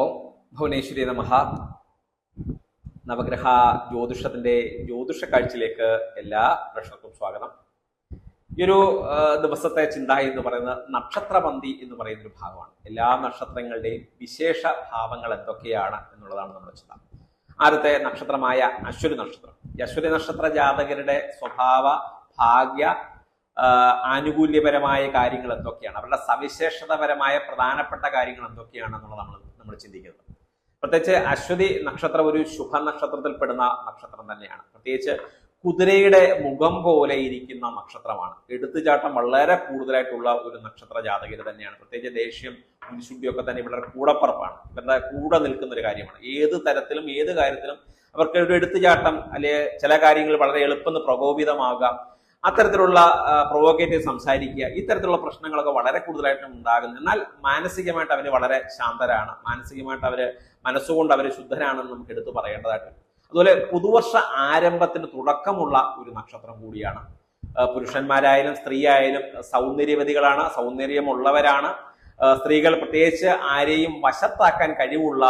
ഓം ഭുവനേശ്വരി നമഹ നവഗ്രഹ ജ്യോതിഷത്തിന്റെ ജ്യോതിഷ കാഴ്ചയിലേക്ക് എല്ലാ പ്രേക്ഷകർക്കും സ്വാഗതം. ഈ ഒരു ദിവസത്തെ ചിന്ത എന്ന് പറയുന്നത് നക്ഷത്രപന്തി എന്ന് പറയുന്ന ഒരു ഭാഗമാണ്. എല്ലാ നക്ഷത്രങ്ങളുടെയും വിശേഷ ഭാവങ്ങൾ എന്തൊക്കെയാണ് എന്നുള്ളതാണ് നമ്മുടെ ചിന്ത. ആദ്യത്തെ നക്ഷത്രമായ അശ്വതി നക്ഷത്രം. ഈ അശ്വതി നക്ഷത്ര ജാതകരുടെ സ്വഭാവ ഭാഗ്യ ആനുകൂല്യപരമായ കാര്യങ്ങൾ എന്തൊക്കെയാണ്? അവരുടെ സവിശേഷതപരമായ പ്രധാനപ്പെട്ട കാര്യങ്ങൾ എന്തൊക്കെയാണ് എന്നുള്ളത് നമ്മൾ നമ്മൾ ചിന്തിക്കുന്നത്. പ്രത്യേകിച്ച് അശ്വതി നക്ഷത്രം ഒരു ശുഭ നക്ഷത്രത്തിൽ പെടുന്ന നക്ഷത്രം തന്നെയാണ്. പ്രത്യേകിച്ച് കുതിരയുടെ മുഖം പോലെ ഇരിക്കുന്ന നക്ഷത്രമാണ്. എടുത്തുചാട്ടം വളരെ കൂടുതലായിട്ടുള്ള ഒരു നക്ഷത്ര ജാതകര് തന്നെയാണ്. പ്രത്യേകിച്ച് ദേഷ്യം മുൻശുദ്ധിയൊക്കെ തന്നെ ഇവരുടെ കൂടപ്പറപ്പാണ്. ഇവരുടെ കൂടെ നിൽക്കുന്ന ഒരു കാര്യമാണ്. ഏത് തരത്തിലും ഏത് കാര്യത്തിലും അവർക്ക് ഒരു എടുത്തുചാട്ടം അല്ലെ ചില കാര്യങ്ങൾ വളരെ എളുപ്പം പ്രകോപിതമാകാം. അത്തരത്തിലുള്ള പ്രൊവോക്കേറ്റീവ് സംസാരിക്കുക ഇത്തരത്തിലുള്ള പ്രശ്നങ്ങളൊക്കെ വളരെ കൂടുതലായിട്ടും ഉണ്ടാകുന്നു. എന്നാൽ മാനസികമായിട്ട് അവർ വളരെ ശാന്തരാണ്. മാനസികമായിട്ട് അവർ മനസ്സുകൊണ്ട് അവർ ശുദ്ധരാണെന്ന് നമുക്ക് എടുത്തു പറയേണ്ടതായിട്ടുണ്ട് അതുപോലെ പുതുവർഷ ആരംഭത്തിന് തുടക്കമുള്ള ഒരു നക്ഷത്രം കൂടിയാണ്. പുരുഷന്മാരായാലും സ്ത്രീ ആയാലും സൗന്ദര്യവതികളാണ് സൗന്ദര്യമുള്ളവരാണ്. സ്ത്രീകൾ പ്രത്യേകിച്ച് ആരെയും വശത്താക്കാൻ കഴിവുള്ള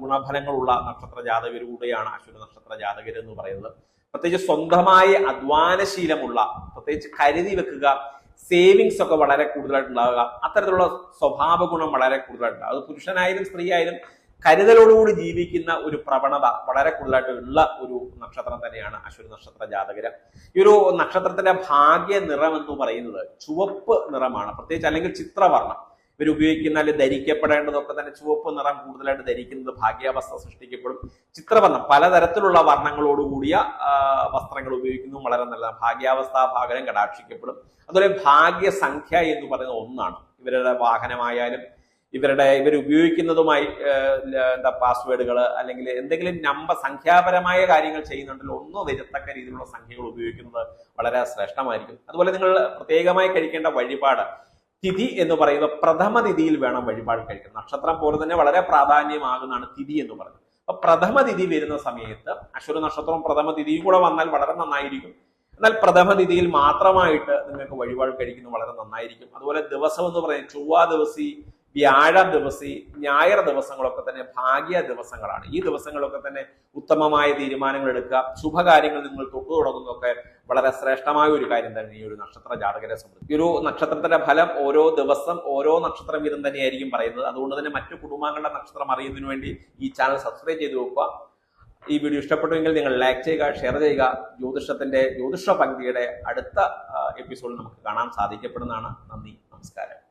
ഗുണഫലങ്ങളുള്ള നക്ഷത്ര ജാതകർ കൂടെയാണ് അശ്വതി നക്ഷത്ര ജാതകർ എന്ന് പറയുന്നത്. പ്രത്യേകിച്ച് സ്വന്തമായി അധ്വാനശീലമുള്ള പ്രത്യേകിച്ച് കരുതി വെക്കുക സേവിങ്സ് ഒക്കെ വളരെ കൂടുതലായിട്ടുണ്ടാവുക അത്തരത്തിലുള്ള സ്വഭാവ ഗുണം വളരെ കൂടുതലായിട്ടുണ്ടാവും അത് പുരുഷനായാലും സ്ത്രീ ആയാലും കരുതലോടുകൂടി ജീവിക്കുന്ന ഒരു പ്രവണത വളരെ കൂടുതലായിട്ട് ഉള്ള ഒരു നക്ഷത്രം തന്നെയാണ് അശ്വതി നക്ഷത്ര ജാതകര്. ഈ ഒരു നക്ഷത്രത്തിന്റെ ഭാഗ്യ നിറം എന്ന് പറയുന്നത് ചുവപ്പ് നിറമാണ്. പ്രത്യേകിച്ച് അല്ലെങ്കിൽ ചിത്രവർണം. ഇവർ ഉപയോഗിക്കുന്ന അല്ലെങ്കിൽ ധരിക്കപ്പെടേണ്ടതൊക്കെ തന്നെ ചുവപ്പ് നിറം കൂടുതലായിട്ട് ധരിക്കുന്നത് ഭാഗ്യാവസ്ഥ സൃഷ്ടിക്കപ്പെടും. ചിത്രവർണം പലതരത്തിലുള്ള വർണങ്ങളോടുകൂടിയ കൂടിയ വസ്ത്രങ്ങൾ ഉപയോഗിക്കുന്നതും വളരെ നല്ലതാണ്. ഭാഗ്യാവസ്ഥ ഭാഗനം കടാക്ഷിക്കപ്പെടും. അതുപോലെ ഭാഗ്യസംഖ്യ എന്ന് പറയുന്ന ഒന്നാണ്. ഇവരുടെ വാഹനമായാലും ഇവരുടെ ഇവർ ഉപയോഗിക്കുന്നതുമായി എന്താ പാസ്വേഡുകൾ അല്ലെങ്കിൽ എന്തെങ്കിലും നമ്പർ സംഖ്യാപരമായ കാര്യങ്ങൾ ചെയ്യുന്നുണ്ടെങ്കിൽ ഒന്നോ വരത്തക്ക രീതിയിലുള്ള സംഖ്യകൾ ഉപയോഗിക്കുന്നത് വളരെ ശ്രേഷ്ഠമായിരിക്കും. അതുപോലെ നിങ്ങൾ പ്രത്യേകമായി കഴിക്കേണ്ട വഴിപാട്. തിഥി എന്ന് പറയുന്ന പ്രഥമ തിഥിയിൽ വേണം വഴിപാട് കഴിക്കാൻ. നക്ഷത്രം പോലെ തന്നെ വളരെ പ്രാധാന്യമാകുന്നതാണ് തിഥി എന്ന് പറയുന്നത്. അപ്പൊ പ്രഥമ തിഥി വരുന്ന സമയത്ത് അശ്വര നക്ഷത്രവും പ്രഥമ തിഥിയും കൂടെ വന്നാൽ വളരെ നന്നായിരിക്കും. എന്നാൽ പ്രഥമ തിഥിയിൽ മാത്രമായിട്ട് നിങ്ങൾക്ക് വഴിപാട് കഴിക്കുന്നത് വളരെ നന്നായിരിക്കും. അതുപോലെ ദിവസം എന്ന് പറയുന്നത് ചൊവ്വാ ദിവസി വ്യാഴ ദിവസി ഞായർ ദിവസങ്ങളൊക്കെ തന്നെ ഭാഗ്യ ദിവസങ്ങളാണ്. ഈ ദിവസങ്ങളൊക്കെ തന്നെ ഉത്തമമായ തീരുമാനങ്ങൾ എടുക്കുക ശുഭകാര്യങ്ങൾ നിങ്ങൾ തൊട്ടു തുടങ്ങുന്നതൊക്കെ വളരെ ശ്രേഷ്ഠമായ ഒരു കാര്യം തന്നെ ഈ ഒരു നക്ഷത്ര ജാതകരെ സംബന്ധിച്ച്. ഈ ഒരു നക്ഷത്രത്തിന്റെ ഫലം ഓരോ ദിവസം ഓരോ നക്ഷത്രം വീതം തന്നെയായിരിക്കും പറയുന്നത്. അതുകൊണ്ട് തന്നെ മറ്റു കുടുംബാംഗങ്ങളുടെ നക്ഷത്രം അറിയുന്നതിന് വേണ്ടി ഈ ചാനൽ സബ്സ്ക്രൈബ് ചെയ്ത് വെക്കുക. ഈ വീഡിയോ ഇഷ്ടപ്പെട്ടുവെങ്കിൽ നിങ്ങൾ ലൈക്ക് ചെയ്യുക ഷെയർ ചെയ്യുക. ജ്യോതിഷത്തിന്റെ ജ്യോതിഷ പങ്ക്തിയുടെ അടുത്ത എപ്പിസോഡ് നമുക്ക് കാണാൻ സാധിക്കപ്പെടുന്നതാണ്. നന്ദി നമസ്കാരം.